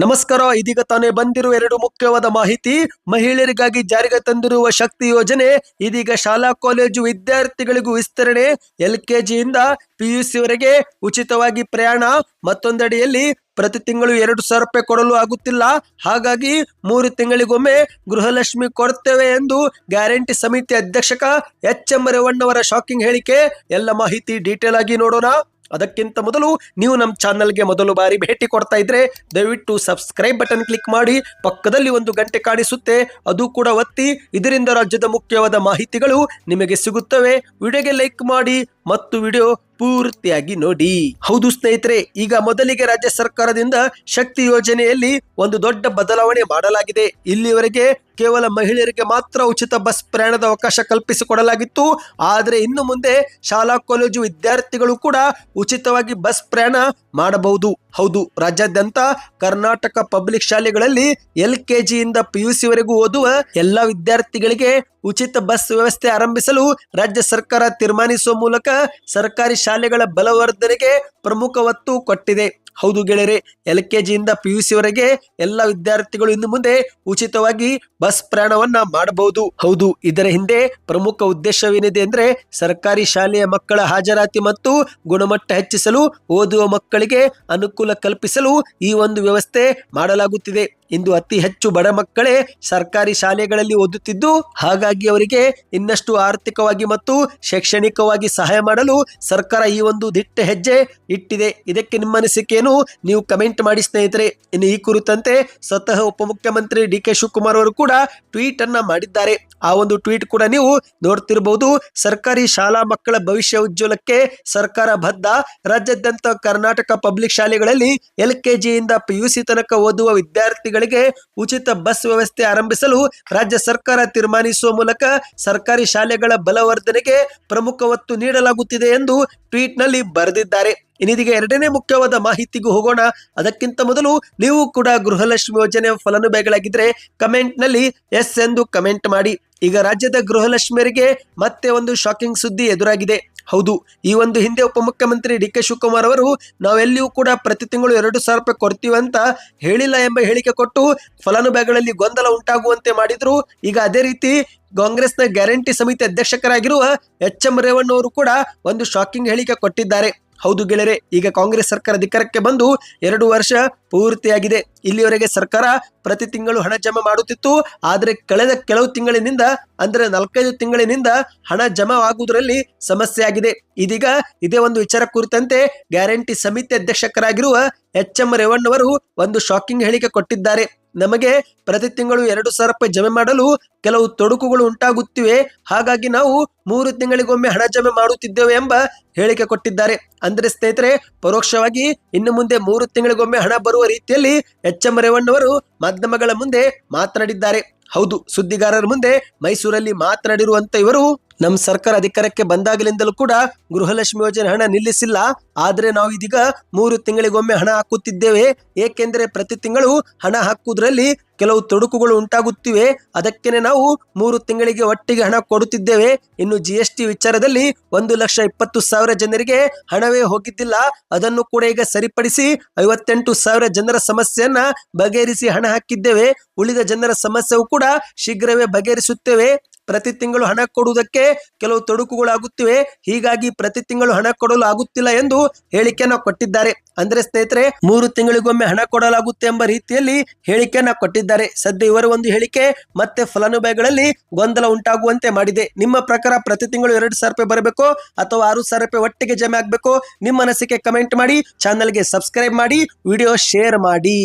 ನಮಸ್ಕಾರ, ಇದೀಗ ತಾನೇ ಬಂದಿರುವ ಎರಡು ಮುಖ್ಯವಾದ ಮಾಹಿತಿ. ಮಹಿಳೆಯರಿಗಾಗಿ ಜಾರಿಗೆ ತಂದಿರುವ ಶಕ್ತಿ ಯೋಜನೆ, ಇದೀಗ ಶಾಲಾ, ಕಾಲೇಜು ವಿದ್ಯಾರ್ಥಿಗಳಿಗೂ ವಿಸ್ತರಣೆ. ಎಲ್ ಕೆಜಿಯಿಂದ ಪಿಯುಸಿವರೆಗೆ ಉಚಿತವಾಗಿ ಪ್ರಯಾಣ. ಮತ್ತೊಂದೆಡೆಯಲ್ಲಿ ಪ್ರತಿ ತಿಂಗಳು ಎರಡು ಸಾವಿರ ರೂಪಾಯಿ ಕೊಡಲು ಆಗುತ್ತಿಲ್ಲ. ಹಾಗಾಗಿ ಮೂರು ತಿಂಗಳಿಗೊಮ್ಮೆ ಗೃಹಲಕ್ಷ್ಮಿ ಕೊಡ್ತೇವೆ ಎಂದು ಗ್ಯಾರಂಟಿ ಸಮಿತಿ ಅಧ್ಯಕ್ಷಕ ಎಚ್ ಎಂ ರೇವಣ್ಣವರ ಶಾಕಿಂಗ್ ಹೇಳಿಕೆ. ಎಲ್ಲ ಮಾಹಿತಿ ಡೀಟೇಲ್ ಆಗಿ ನೋಡೋಣ. ಅದಕ್ಕಿಂತ ಮೊದಲು ನೀವು ನಮ್ಮ ಚಾನಲ್ಗೆ ಮೊದಲು ಬಾರಿ ಭೇಟಿ ಕೊಡ್ತಾ ಇದ್ರೆ ದಯವಿಟ್ಟು ಸಬ್ಸ್ಕ್ರೈಬ್ ಬಟನ್ ಕ್ಲಿಕ್ ಮಾಡಿ. ಪಕ್ಕದಲ್ಲಿ ಒಂದು ಗಂಟೆ ಕಾಣಿಸುತ್ತೆ, ಅದು ಕೂಡ ಒತ್ತಿ. ಇದರಿಂದ ರಾಜ್ಯದ ಮುಖ್ಯವಾದ ಮಾಹಿತಿಗಳು ನಿಮಗೆ ಸಿಗುತ್ತವೆ. ವಿಡಿಯೋಗೆ ಲೈಕ್ ಮಾಡಿ. ಮತ್ತು ವಿಡಿಯೋ ಪೂರ್ತಿಯಾಗಿ ನೋಡಿ. ಹೌದು ಸ್ನೇಹಿತರೆ, ಈಗ ಮೊದಲಿಗೆ ರಾಜ್ಯ ಸರ್ಕಾರದಿಂದ ಶಕ್ತಿ ಯೋಜನೆಯಲ್ಲಿ ಒಂದು ದೊಡ್ಡ ಬದಲಾವಣೆ ಮಾಡಲಾಗಿದೆ. ಇಲ್ಲಿವರೆಗೆ ಕೇವಲ ಮಹಿಳೆಯರಿಗೆ ಮಾತ್ರ ಉಚಿತ ಬಸ್ ಪ್ರಯಾಣದ ಅವಕಾಶ ಕಲ್ಪಿಸಿಕೊಡಲಾಗಿತ್ತು. ಆದರೆ ಇನ್ನು ಮುಂದೆ ಶಾಲಾ, ಕಾಲೇಜು ವಿದ್ಯಾರ್ಥಿಗಳು ಕೂಡ ಉಚಿತವಾಗಿ ಬಸ್ ಪ್ರಯಾಣ ಮಾಡಬಹುದು. ಹೌದು, ರಾಜ್ಯಾದ್ಯಂತ ಕರ್ನಾಟಕ ಪಬ್ಲಿಕ್ ಶಾಲೆಗಳಲ್ಲಿ ಎಲ್ ಕೆ ಜಿಯಿಂದ ಪಿಯುಸಿವರೆಗೂ ಓದುವ ಎಲ್ಲ ವಿದ್ಯಾರ್ಥಿಗಳಿಗೆ ಉಚಿತ ಬಸ್ ವ್ಯವಸ್ಥೆ ಆರಂಭಿಸಲು ರಾಜ್ಯ ಸರ್ಕಾರ ತೀರ್ಮಾನಿಸುವ ಮೂಲಕ ಸರ್ಕಾರಿ ಶಾಲೆಗಳ ಬಲವರ್ಧನೆಗೆ ಪ್ರಮುಖ ಒತ್ತು ಕೊಟ್ಟಿದೆ. ಹೌದು ಗೆಳೆಯರೆ, ಎಲ್ ಕೆ ಜಿಯಿಂದ ಪಿ ಯು ಸಿವರೆಗೆ ಎಲ್ಲ ವಿದ್ಯಾರ್ಥಿಗಳು ಇನ್ನು ಮುಂದೆ ಉಚಿತವಾಗಿ ಬಸ್ ಪ್ರಯಾಣವನ್ನ ಮಾಡಬಹುದು. ಹೌದು, ಇದರ ಹಿಂದೆ ಪ್ರಮುಖ ಉದ್ದೇಶವೇನಿದೆ ಅಂದ್ರೆ ಸರ್ಕಾರಿ ಶಾಲೆಯ ಮಕ್ಕಳ ಹಾಜರಾತಿ ಮತ್ತು ಗುಣಮಟ್ಟ ಹೆಚ್ಚಿಸಲು ಓದುವ ಮಕ್ಕಳಿಗೆ ಅನುಕೂಲ ಕಲ್ಪಿಸಲು ಈ ಒಂದು ವ್ಯವಸ್ಥೆ ಮಾಡಲಾಗುತ್ತಿದೆ. ಇಂದು ಅತಿ ಹೆಚ್ಚು ಬಡ ಮಕ್ಕಳೇ ಸರ್ಕಾರಿ ಶಾಲೆಗಳಲ್ಲಿ ಓದುತ್ತಿದ್ದು, ಹಾಗಾಗಿ ಅವರಿಗೆ ಇನ್ನಷ್ಟು ಆರ್ಥಿಕವಾಗಿ ಮತ್ತು ಶೈಕ್ಷಣಿಕವಾಗಿ ಸಹಾಯ ಮಾಡಲು ಸರ್ಕಾರ ಈ ಒಂದು ದಿಟ್ಟ ಹೆಜ್ಜೆ ಇಟ್ಟಿದೆ. ಇದಕ್ಕೆ ನಿಮ್ಮ ಅನಿಸಿಕೆಯನ್ನು ನೀವು ಕಮೆಂಟ್ ಮಾಡಿ ಸ್ನೇಹಿತರೆ. ಇನ್ನು ಈ ಕುರಿತಂತೆ ಸ್ವತಃ ಉಪಮುಖ್ಯಮಂತ್ರಿ ಡಿ ಕೆ ಶಿವಕುಮಾರ್ ಅವರು ಕೂಡ ಟ್ವೀಟ್ ಅನ್ನ ಮಾಡಿದ್ದಾರೆ. ಆ ಒಂದು ಟ್ವೀಟ್ ಕೂಡ ನೀವು ನೋಡ್ತಿರಬಹುದು ಸರ್ಕಾರಿ ಶಾಲಾ ಮಕ್ಕಳ ಭವಿಷ್ಯ ಉಜ್ವಲಕ್ಕೆ ಸರ್ಕಾರ ಬದ್ಧ. ರಾಜ್ಯಾದ್ಯಂತ ಕರ್ನಾಟಕ ಪಬ್ಲಿಕ್ ಶಾಲೆಗಳಲ್ಲಿ ಎಲ್ ಕೆಜಿಯಿಂದ ಪಿಯುಸಿ ತನಕ ಓದುವ ವಿದ್ಯಾರ್ಥಿಗಳಿಗೆ ಉಚಿತ ಬಸ್ ವ್ಯವಸ್ಥೆ ಆರಂಭಿಸಲು ರಾಜ್ಯ ಸರ್ಕಾರ ತೀರ್ಮಾನಿಸುವ ಮೂಲಕ ಸರ್ಕಾರಿ ಶಾಲೆಗಳ ಬಲವರ್ಧನೆಗೆ ಪ್ರಮುಖ ಒತ್ತು ನೀಡಲಾಗುತ್ತಿದೆ ಎಂದು ಟ್ವೀಟ್ನಲ್ಲಿ ಬರೆದಿದ್ದಾರೆ. ಇನ್ನಿದೀಗ ಎರಡನೇ ಮುಖ್ಯವಾದ ಮಾಹಿತಿಗೂ ಹೋಗೋಣ. ಅದಕ್ಕಿಂತ ಮೊದಲು ನೀವು ಕೂಡ ಗೃಹಲಕ್ಷ್ಮಿ ಯೋಜನೆ ಫಲಾನುಭವಿಗಳಾಗಿದ್ದರೆ ಕಮೆಂಟ್ನಲ್ಲಿ ಎಸ್ ಎಂದು ಕಮೆಂಟ್ ಮಾಡಿ. ಈಗ ರಾಜ್ಯದ ಗೃಹಲಕ್ಷ್ಮಿಯರಿಗೆ ಮತ್ತೆ ಒಂದು ಶಾಕಿಂಗ್ ಸುದ್ದಿ ಎದುರಾಗಿದೆ. ಹೌದು, ಈ ಒಂದು ಹಿಂದೆ ಉಪಮುಖ್ಯಮಂತ್ರಿ ಡಿ ಕೆ ಶಿವಕುಮಾರ್ ಅವರು, ನಾವೆಲ್ಲಿಯೂ ಕೂಡ ಪ್ರತಿ ತಿಂಗಳು ಎರಡು ಸಾವಿರ ರೂಪಾಯಿ ಕೊಡ್ತೀವಿ ಅಂತ ಹೇಳಿಲ್ಲ ಎಂಬ ಹೇಳಿಕೆ ಕೊಟ್ಟು ಫಲಾನುಭವಿಗಳಲ್ಲಿ ಗೊಂದಲ ಉಂಟಾಗುವಂತೆ ಮಾಡಿದ್ರು. ಈಗ ಅದೇ ರೀತಿ ಕಾಂಗ್ರೆಸ್ನ ಗ್ಯಾರಂಟಿ ಸಮಿತಿ ಅಧ್ಯಕ್ಷಕರಾಗಿರುವ ಎಚ್ ಎಂ ರೇವಣ್ಣ ಅವರು ಕೂಡ ಒಂದು ಶಾಕಿಂಗ್ ಹೇಳಿಕೆ ಕೊಟ್ಟಿದ್ದಾರೆ. ಹೌದು ಗೆಳೆಯರೆ, ಈಗ ಕಾಂಗ್ರೆಸ್ ಸರ್ಕಾರ ಅಧಿಕಾರಕ್ಕೆ ಬಂದು ಎರಡು ವರ್ಷ ಪೂರ್ತಿಯಾಗಿದೆ. ಇಲ್ಲಿವರೆಗೆ ಸರ್ಕಾರ ಪ್ರತಿ ತಿಂಗಳು ಹಣ ಜಮಾ ಮಾಡುತ್ತಿತ್ತು. ಆದರೆ ಕಳೆದ ಕೆಲವು ತಿಂಗಳಿನಿಂದ, ಅಂದರೆ ನಾಲ್ಕೈದು ತಿಂಗಳಿನಿಂದ ಹಣ ಜಮಾ ಆಗುವುದರಲ್ಲಿ ಸಮಸ್ಯೆ ಆಗಿದೆ. ಇದೀಗ ಇದೇ ಒಂದು ವಿಚಾರ ಕುರಿತಂತೆ ಗ್ಯಾರಂಟಿ ಸಮಿತಿ ಅಧ್ಯಕ್ಷಕರಾಗಿರುವ ಎಚ್ ಎಂ ರೇವಣ್ಣವರು ಒಂದು ಶಾಕಿಂಗ್ ಹೇಳಿಕೆ ಕೊಟ್ಟಿದ್ದಾರೆ. ನಮಗೆ ಪ್ರತಿ ತಿಂಗಳು ಎರಡು ಸಾವಿರ ರೂಪಾಯಿ ಜಮೆ ಮಾಡಲು ಕೆಲವು ತೊಡಕುಗಳು ಉಂಟಾಗುತ್ತಿವೆ. ಹಾಗಾಗಿ ನಾವು ಮೂರು ತಿಂಗಳಿಗೊಮ್ಮೆ ಹಣ ಜಮೆ ಮಾಡುತ್ತಿದ್ದೇವೆ ಎಂಬ ಹೇಳಿಕೆ ಕೊಟ್ಟಿದ್ದಾರೆ. ಅಂದ್ರೆ ಸ್ನೇಹಿತರೆ, ಪರೋಕ್ಷವಾಗಿ ಇನ್ನು ಮುಂದೆ ಮೂರು ತಿಂಗಳಿಗೊಮ್ಮೆ ಹಣ ಬರುವ ರೀತಿಯಲ್ಲಿ ಎಚ್ ಎಂ ರೇವಣ್ಣವರು ಮಾಧ್ಯಮಗಳ ಮುಂದೆ ಮಾತನಾಡಿದ್ದಾರೆ. ಹೌದು, ಸುದ್ದಿಗಾರರ ಮುಂದೆ ಮೈಸೂರಲ್ಲಿ ಮಾತನಾಡಿರುವಂತ ಇವರು ನಮ್ಮ ಸರ್ಕಾರ ಅಧಿಕಾರಕ್ಕೆ ಬಂದಾಗಲಿಂದಲೂ ಕೂಡ ಗೃಹಲಕ್ಷ್ಮಿ ಯೋಜನೆ ಹಣ ನಿಲ್ಲಿಸಿಲ್ಲ. ಆದರೆ ನಾವು ಇದೀಗ ಮೂರು ತಿಂಗಳಿಗೊಮ್ಮೆ ಹಣ ಹಾಕುತ್ತಿದ್ದೇವೆ. ಏಕೆಂದರೆ ಪ್ರತಿ ತಿಂಗಳು ಹಣ ಹಾಕುವುದರಲ್ಲಿ ಕೆಲವು ತೊಡಕುಗಳು ಉಂಟಾಗುತ್ತಿವೆ. ಅದಕ್ಕೇನೆ ನಾವು ಮೂರು ತಿಂಗಳಿಗೆ ಒಟ್ಟಿಗೆ ಹಣ ಕೊಡುತ್ತಿದ್ದೇವೆ. ಇನ್ನು ಜಿ ಎಸ್ ಟಿ ವಿಚಾರದಲ್ಲಿ ಒಂದು ಲಕ್ಷ ಇಪ್ಪತ್ತು ಸಾವಿರ ಜನರಿಗೆ ಹಣವೇ ಹೋಗಿದ್ದಿಲ್ಲ. ಅದನ್ನು ಕೂಡ ಈಗ ಸರಿಪಡಿಸಿ ಐವತ್ತೆಂಟು ಸಾವಿರ ಜನರ ಸಮಸ್ಯೆಯನ್ನ ಬಗೆಹರಿಸಿ ಹಣ ಹಾಕಿದ್ದೇವೆ. ಉಳಿದ ಜನರ ಸಮಸ್ಯೆಯು ಕೂಡ ಶೀಘ್ರವೇ ಬಗೆಹರಿಸುತ್ತೇವೆ. ಪ್ರತಿ ತಿಂಗಳು ಹಣ ಕೊಡುವುದಕ್ಕೆ ಕೆಲವು ತೊಡಕುಗಳಾಗುತ್ತಿವೆ. ಹೀಗಾಗಿ ಪ್ರತಿ ತಿಂಗಳು ಹಣ ಕೊಡಲು ಆಗುತ್ತಿಲ್ಲ ಎಂದು ಹೇಳಿಕೆಯನ್ನು ಕೊಟ್ಟಿದ್ದಾರೆ. ಅಂದ್ರೆ ಸ್ನೇಹಿತರೆ, ಮೂರು ತಿಂಗಳಿಗೊಮ್ಮೆ ಹಣ ಕೊಡಲಾಗುತ್ತೆ ಎಂಬ ರೀತಿಯಲ್ಲಿ ಹೇಳಿಕೆಯನ್ನ ಕೊಟ್ಟಿದ್ದಾರೆ. ಸದ್ಯ ಇವರ ಒಂದು ಹೇಳಿಕೆ ಮತ್ತೆ ಫಲಾನುಭವಿಗಳಲ್ಲಿ ಗೊಂದಲ ಉಂಟಾಗುವಂತೆ ಮಾಡಿದೆ. ನಿಮ್ಮ ಪ್ರಕಾರ ಪ್ರತಿ ತಿಂಗಳು ಎರಡು ಸಾವಿರ ರೂಪಾಯಿ ಬರಬೇಕು ಅಥವಾ ಆರು ಸಾವಿರ ರೂಪಾಯಿ ಒಟ್ಟಿಗೆ ಜಮೆ ಆಗಬೇಕು? ನಿಮ್ಮ ಅನಿಸಿಕೆ ಕಮೆಂಟ್ ಮಾಡಿ, ಚಾನಲ್ಗೆ ಸಬ್ಸ್ಕ್ರೈಬ್ ಮಾಡಿ, ವಿಡಿಯೋ ಶೇರ್ ಮಾಡಿ.